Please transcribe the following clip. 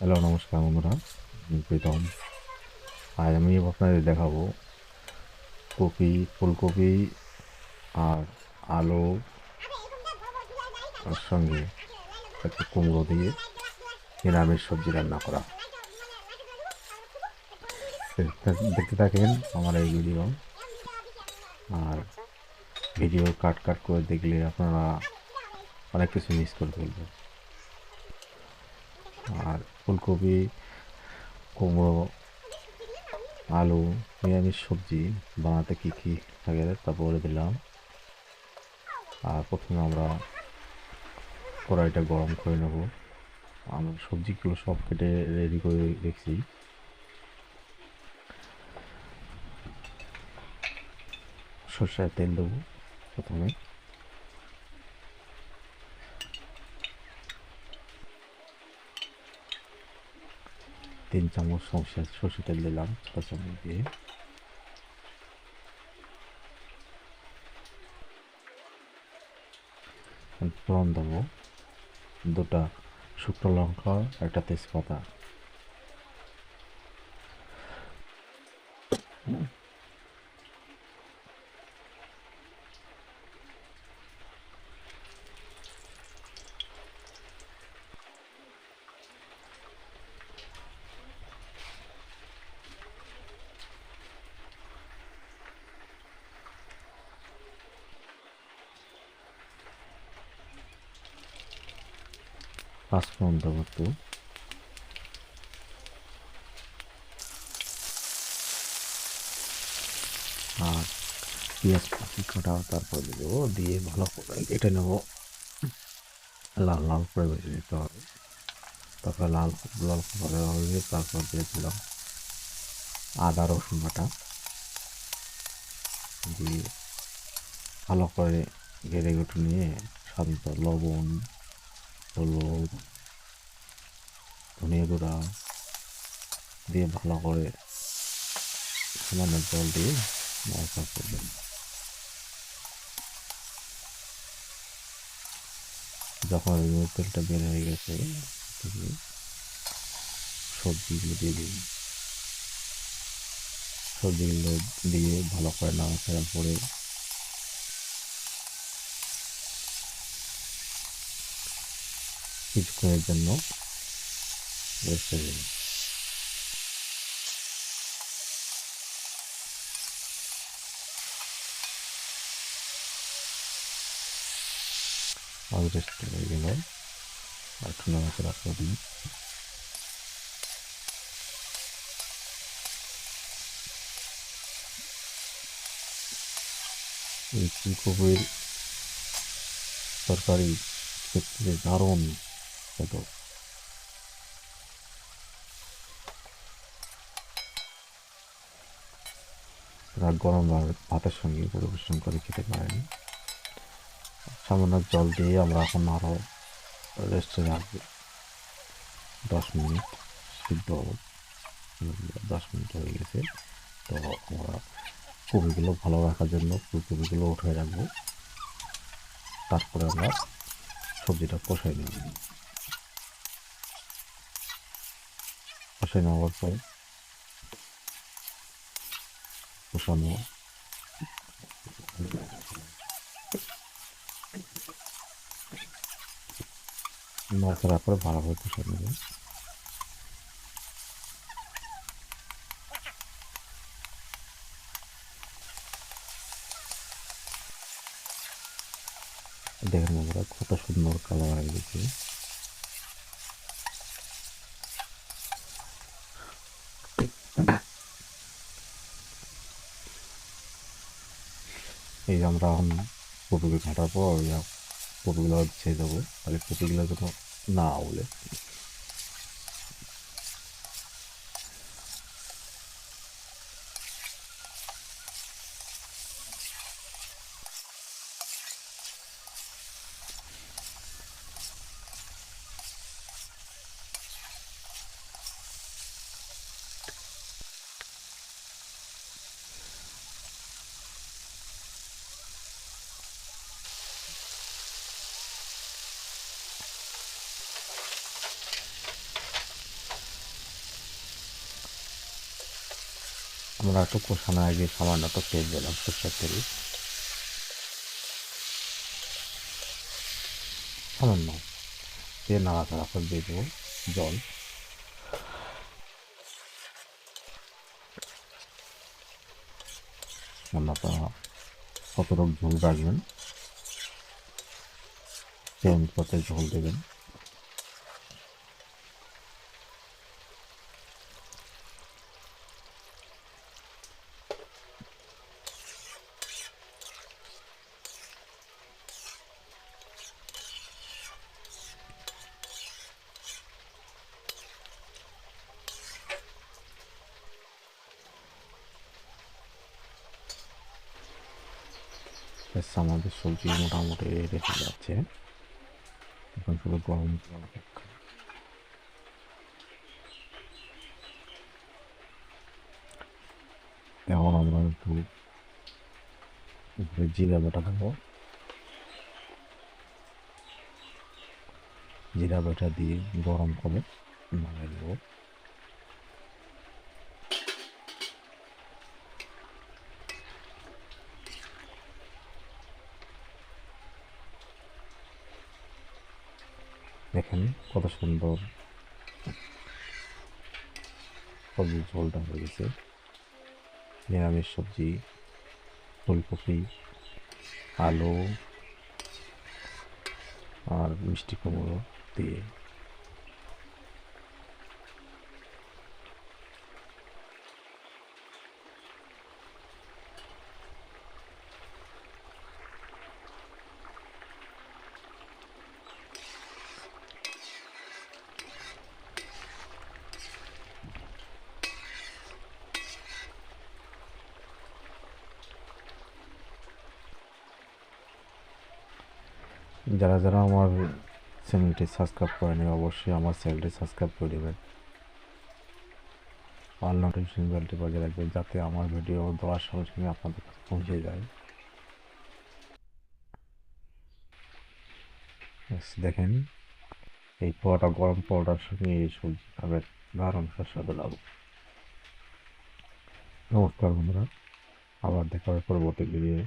Hello, নমস্কার বন্ধুরা। প্রীতম। আজ আমি আপনাদের দেখাবো কপি, ফুলকপি আর আলু তার সঙ্গে একটু কুমড়ো দিয়ে নিরামিষ সবজি রান্না করা। দেখতে থাকেন আমার এই ভিডিও। আর ভিডিও কাট কাট করে দেখলে আপনারা অনেক কিছু মিস করে ফেলবেন। আর ফুলকপি, কুমড়ো, আলু, নিরামিষ সবজি বানাতে কী কী থাকে তা বলে দিলাম। আর প্রথমে আমরা কড়াইটা গরম করে নেব। আমরা সবজিগুলো সব কেটে রেডি করে রেখেছি। সর্ষের তেল দেবো প্রথমে। তিন চামচ সর্ষে সর্ষে তেল দিলাম ছোটো চামচ দিয়ে। ফোড়ন দেবো। দুটা শুকনো লঙ্কা, একটা তেজপাতা। পাঁচফোড়ন দেবো একটু আর পেঁয়াজ কাটা তারপর দেবো, দিয়ে ভালো করে কেটে নেব। লাল লাল করে ভেজে নিতে হবে। তারপরে লাল লাল করে হবে তারপর দিয়ে দিলাম আদা, রসুন বাটা। দিয়ে ভালো করে ঘেরে ঘুটে নিয়ে সাধারণত লবণ হলুদ ধনিয়া গুঁড়া দিয়ে ভালো করে সামান্য জল দিয়ে নাড়াচাড়া করবেন যখন তেলটা বের হয়ে গেছে সবজিগুলো দিয়ে দিন সবজিগুলো দিয়ে ভালো করে নাড়াচাড়া করে কিছুক্ষণের জন্য রেস্টে দিন আজ রেস্ট হয়ে গেল আর একটু নাড়াচাড়া করুন এই ফুলকপির তরকারি খেতে দারুণ খেত রাত গরম ভাতের সঙ্গে পরিবেশন করে খেতে পারেন। সামান্য জল দিয়ে আমরা এখন আরও রেস্টে রাখব দশ মিনিট, সিদ্ধ দশ মিনিট হয়ে গেছে। তো আমরা কপিগুলো ভালো রাখার জন্য ফুলকপিগুলো উঠে রাখব। তারপরে আমরা সবজিটা কষাই নেব। কষাই নেওয়ার কষানো নাড়াচাড়া করে ভালোভাবে কষাই নেব দেখেন আমরা কত সুন্দর কালার হয়ে এই আমরা এখন কপিগুলো কাটার পর কপিগুলো ছেড়ে দেবো। তাহলে কপিগুলো যেন না বলে আমরা একটু কষানোর আগে সামান্য একটু তেল দিলাম সরষের তেল সামান্য দিয়ে নাড়াচাড়া করে দিয়ে দেবো, জল। রান্নাটা কতটুকু ঝোল রাখবেন সেই অনুপাতে ঝোল দেবেন। ব্যাস আমাদের সবজি মোটামুটি রেখে যাচ্ছে। এখন শুধু গরম এখন আমরা একটু জিরা বাটা দেবো। জিরা বাটা দিয়ে গরম করে নামিয়ে দেবো। দেখেন কত সুন্দর সবজির ঝোলটা হয়ে গেছে। নিরামিষ সবজি, ফুলকপি, আলু আর মিষ্টি কুমড়ো দিয়ে। যারা যারা আমার চ্যানেলটি সাবস্ক্রাইব করেনি, অবশ্যই আমার চ্যানেলটি সাবস্ক্রাইব করে দেবেন। অল নোটিফিকেশন বেলটি বাজিয়ে রাখবেন যাতে আমার ভিডিও দেওয়ার সঙ্গে সঙ্গে আপনাদের কাছে পৌঁছে যায়। দেখেন, এই পোয়াটা গরম পোয়াটার সঙ্গে এই সবজি খাবেন দারুণ সুস্বাদু লাগবে নমস্কার বন্ধুরা, আবার দেখা হবে পরবর্তী ভিডিও